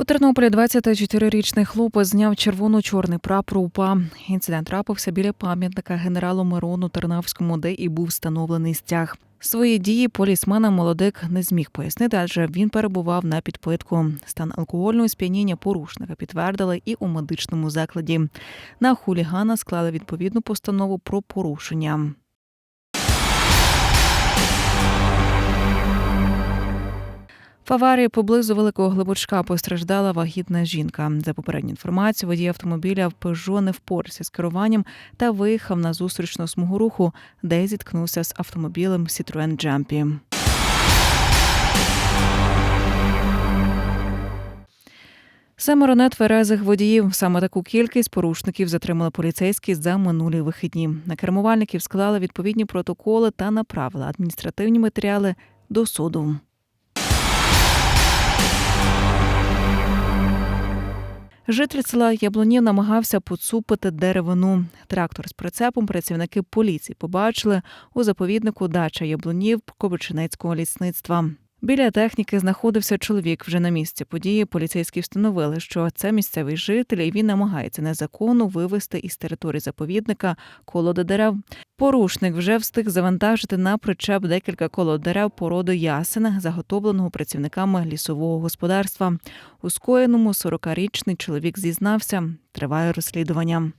У Тернополі 24-річний хлопець зняв червоно-чорний прапор УПА. Інцидент трапився біля пам'ятника генералу Мирону Тернавському, де і був встановлений стяг. Свої дії полісмена молодик не зміг пояснити, адже він перебував на підпитку. Стан алкогольного сп'яніння порушника підтвердили і у медичному закладі. На хулігана склали відповідну постанову про порушення. В аварії поблизу Великого Глибочка постраждала вагітна жінка. За попередню інформацію, водій автомобіля в Peugeot не впорався з керуванням та виїхав на зустрічну смугу руху, де зіткнувся з автомобілем Citroen Jumpy. Семеро нетверезих водіїв. Саме таку кількість порушників затримали поліцейські за минулі вихідні. На кермувальників склали відповідні протоколи та направили адміністративні матеріали до суду. Житель села Яблунів намагався поцупити деревину. Трактор з прицепом працівники поліції побачили у заповіднику дача Яблунів Кобичинецького лісництва. Біля техніки знаходився чоловік. Вже на місці події поліцейські встановили, що це місцевий житель, і він намагається незаконно вивезти із території заповідника колоди дерев. Порушник вже встиг завантажити на причеп декілька колод дерев породи ясен, заготовленого працівниками лісового господарства. У скоєному 40-річний чоловік зізнався. Триває розслідування.